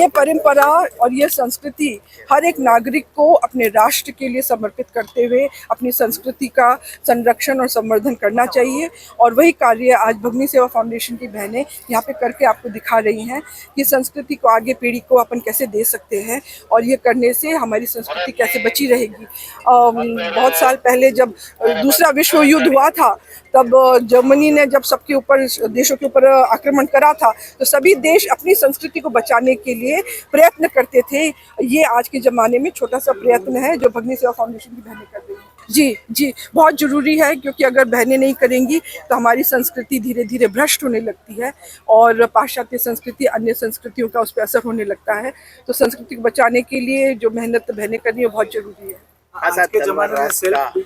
ये परंपरा और ये संस्कृति हर एक नागरिक को अपने राष्ट्र के लिए समर्पित करते हुए अपनी संस्कृति का संरक्षण और संवर्धन करना चाहिए। और वही कार्य आज भगनी सेवा फाउंडेशन की बहनें यहाँ पे करके आपको दिखा रही हैं कि संस्कृति को आगे पीढ़ी को अपन कैसे दे सकते हैं और ये करने से हमारी संस्कृति कैसे बची रहेगी। बहुत साल पहले जब दूसरा विश्व युद्ध हुआ था, तब जर्मनी ने जब सबके ऊपर, देशों के ऊपर आक्रमण करा था तो सभी देश अपनी संस्कृति को बचाने के लिए प्रयत्न करते थे। ये आज के ज़माने में छोटा सा प्रयत्न है जो भगनी सेवा फाउंडेशन की बहनें कर रही हैं। जी जी बहुत ज़रूरी है क्योंकि अगर बहनें नहीं करेंगी तो हमारी संस्कृति धीरे धीरे भ्रष्ट होने लगती है और पाश्चात्य संस्कृति अन्य संस्कृतियों का उस पर असर होने लगता है। तो संस्कृति को बचाने के लिए जो मेहनत बहनें कर रही है बहुत ज़रूरी है। आज के जमाने में सेल्फ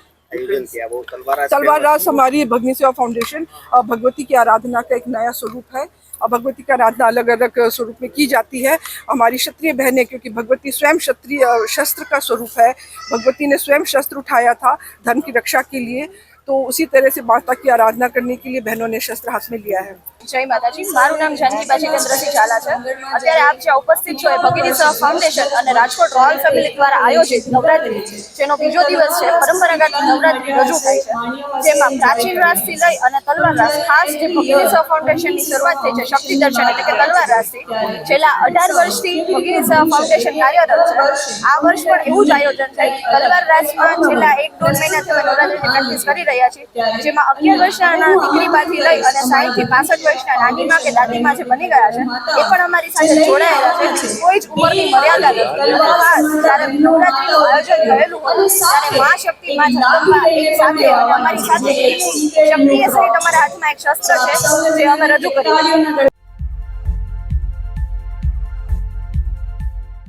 वो तलवार राज हमारी भगनी सेवा फाउंडेशन भगवती की आराधना का एक नया स्वरूप है। और भगवती का आराधना अलग अलग स्वरूप में की जाती है। हमारी क्षत्रिय बहनें, क्योंकि भगवती स्वयं क्षत्रिय शस्त्र का स्वरूप है। भगवती ने स्वयं शस्त्र उठाया था धर्म की रक्षा के लिए। तो उसी तरह से माता की आराधना करने के लिए बहनों ने शस्त्र हाथ में लिया है જય માતાજી મારું નામ જાનકીબા જીતેન્દ્રસિંહ ઝાલા છે અત્યારે આપ જે ઉપસ્થિત છો એ ભગીની સેવા ફાઉન્ડેશન અને રાજકોટ રોયલ ફેમિલી દ્વારા આયોજિત નવરાત્રી જેનો બીજો દિવસ છે પરંપરાગત નવરાત્રી રજૂ થાય છે જેમાં પ્રાચીન રાસથી લઈ અને તલવાર રાસ ખાસ જે ભગીની સેવા ફાઉન્ડેશનની શરૂઆત થઈ છે શક્તિ દર્શન એટલે કે તલવાર રાસથી છેલ્લા અઢાર વર્ષથી ભગીની સેવા ફાઉન્ડેશન કાર્યરત છે આ વર્ષ પણ એવું જ આયોજન છે તલવાર રાસમાં છેલ્લા એક દોઢ મહિનાથી અમે નવરાત્રીની પ્રેક્ટિસ કરી રહ્યા છીએ જેમાં અગિયાર વર્ષના દીકરીમાંથી લઈ અને સાઠથી પાસઠ વર્ષના નાનીમાં કે દાદીમાં જે બની ગયા છે, એ પણ અમારી સાથે જોડાયેલા છે. કોઈ જ ઉંમરની મર્યાદા નથી. જ્યારે નવરાત્રીનું આયોજન થયેલું હતું, ત્યારે મા શક્તિ મા જગદંબા સાથે અમારી સાથે શક્તિ એ સહિત અમારા હાથમાં એક શસ્ત્ર છે, જે અમે રજૂ કરી. રહ્યા છીએ